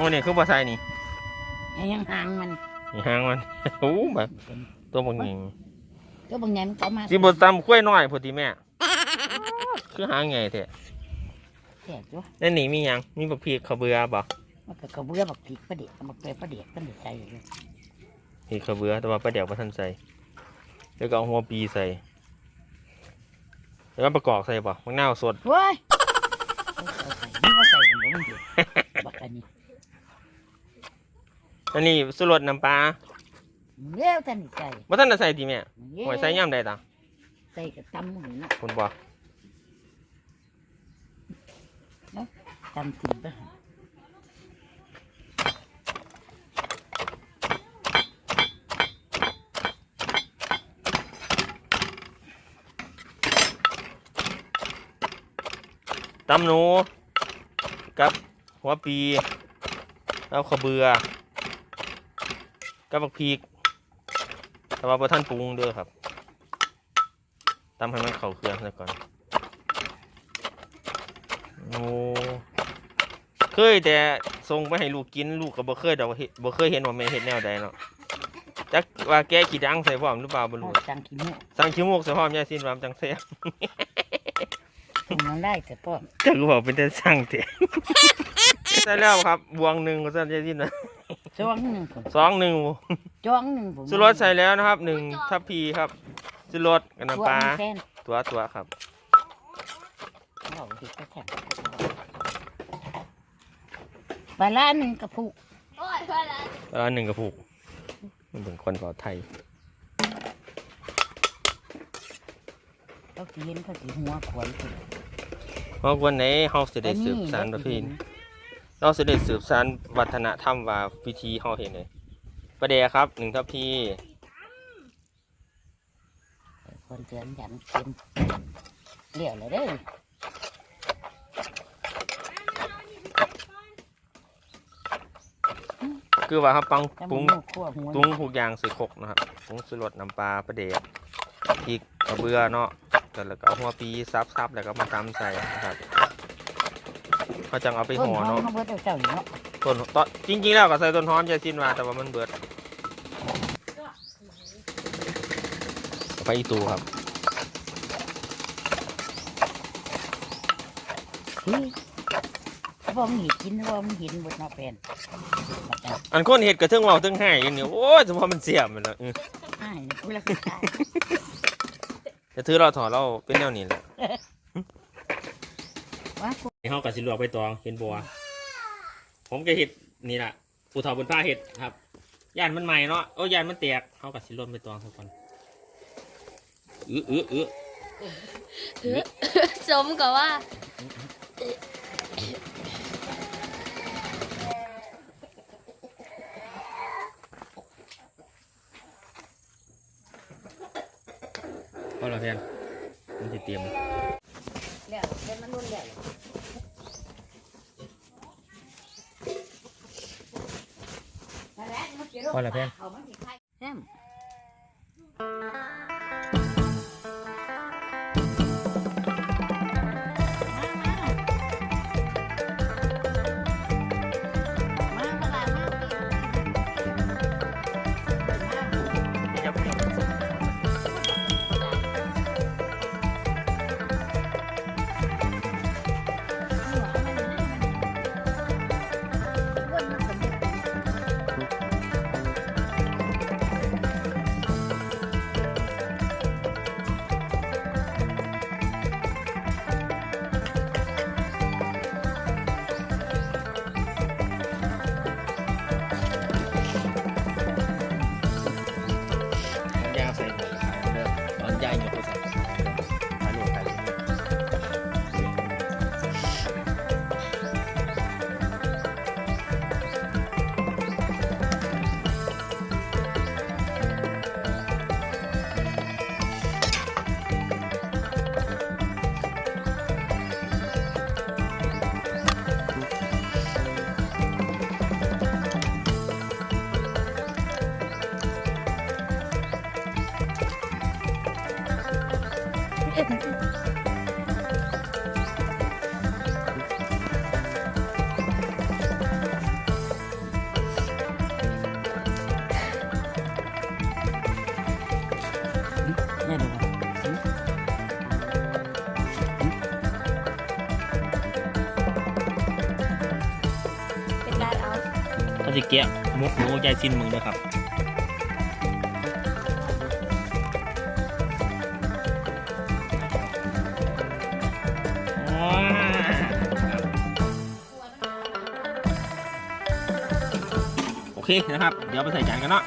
โอ้นี่คือบ่ใส่นี่ยังห่างมันนี่หางมัน โอ้แบบตัวบางยิงก็บางอย่างมันก็มาสิบ่ซ้ำกล้วยน้อยพุ่นติแม่ คือหางใหญ่แท้แก่จ้ะในนี่มีหยัง มีบักพริกข้าวเบื่อบ่มันก็กระเบื้อบักพริกประเดี๋ยวบักเปรย์ประเดี๋ยวกันเดี๋ยวใส่เลยพริกข้าวเบื่อแต่ว่าปลาเดี๋ยวบ่ทันใส่แล้วก็เอาหัวปีใส่ แล้วก็ประกอบใส่บ่มะนาวสดเว้ยเอาใส่นี่ก็ใส่ผมมันเดียวบักอันนี้ อันนี้สุรสน้ำปลามันเลี้ยวท่านนี่ใส่บ่ทันได้ใส่ติแม่มันเลี้ยวหวยใส่ย่ำได้ตาใส่กับตำหมูนะคุณบ่ตำกินไปหั่นตำหนูกับหัวปีแล้วข้าวเบื่อ กับบักพริกแต่ว่าพอท่านปรุงเด้อครับตำให้มันเข้าเครื่องซะก่อนโอ้เคยแต่ส่งไปให้ลูกกินลูกก็บ่เคยดอกว่าเฮ็ดบ่เคยเห็นว่าแม่เฮ็ดแนวใดเนาะจักว่าแกขี้ดังใส่พร้อมหรือเปล่าบ่โอ้รู้จังขี้มูกสั่งขี้มูกใส่พร้อมยายสิ้นว่ามันจังแซ่บกินมันได้แต่ป้อมจักก็บอกเป็นแต่สั่งเตะใช่แล้วครับบวงหนึ่งก็สั่นยายสิ้นนะ จ้องหนึ่งผมสองหนึ่งจ้องหนึ่งผมสุรสใส่แล้วนะครับหนึ่งทัพพีครับสุรสกับน้ำปลาทั่วมันแค่นตัวตัวครับเอาดิไปแข่งปลาร้าหนึ่งกระปุกโอ้ยพอแล้วแล้วหนึ่งกระปุกมันเป็นคนเผาไทยเขาสีเห็นเขาสีหัวขวายขึ้นเพราะวันไหนเฮาสิได้สืบสานประเพณี เราสิได้สืบสานวัฒนธรรมว่าวิธีเฮาเห็นเลยประเดี๋ยวครับหนึ่งทัพพีคนเตือนยันเต็มเลี้ยวเลยเด้อคือว่าครับปังแต่ปรุมันงลูกขั้วหัวปรุงทุกอย่างใส่ครกนะครับปรุงสุรสน้ำปลาประเดี๋ยวพริกกระเบือเนาะแล้วก็เอาหัวปีซับๆแล้วก็มาตำใส่นะครับ เขาจังเอาไปต้นห่อหอมเนาะเขาเบิดเอาเจ้าอยู่เนาะต้นตอนจริงๆแล้วก็ใส่ต้นหอมยายสิ้นมาแต่ว่ามันเบิดเอาไปอีตูครับเฮ้ยเขาบอกมันเห็นกินเขาบอกมันเห็นบดเนาะแฟนบัดนั้นอันคนเห็ดกระเทิงเมาเทิงให้กันเนี่ยโอ้ยเฉพาะมันเสียบมันแล้วเอออ้ายนี่กูละคือตายจะถือเราถอดเราเป็นแนวนี้แหละว่ากู เฮากับสิลวกไปตองเป็นบัว ผมก็เห็ดนี่แหละผู้เฒ่าบนผ้าเห็ดครับย่านมันใหม่เนาะโอ้ย่านมันแตกเฮากับสิลวกไปตองทุกคนอื้ออื้ออื้อสมกับว่าพอแล้วเพียนมันจะเตรียมแล้วเป็นมันรุ่นแล้วนั่น แหละมันสิพอแล้วเพียนเขามัน ถ้าสิเกี้ยมุกหนูใจชิ้นมึงนะครับ เคนะครับ เดี๋ยวไปใส่จานกันเนาะ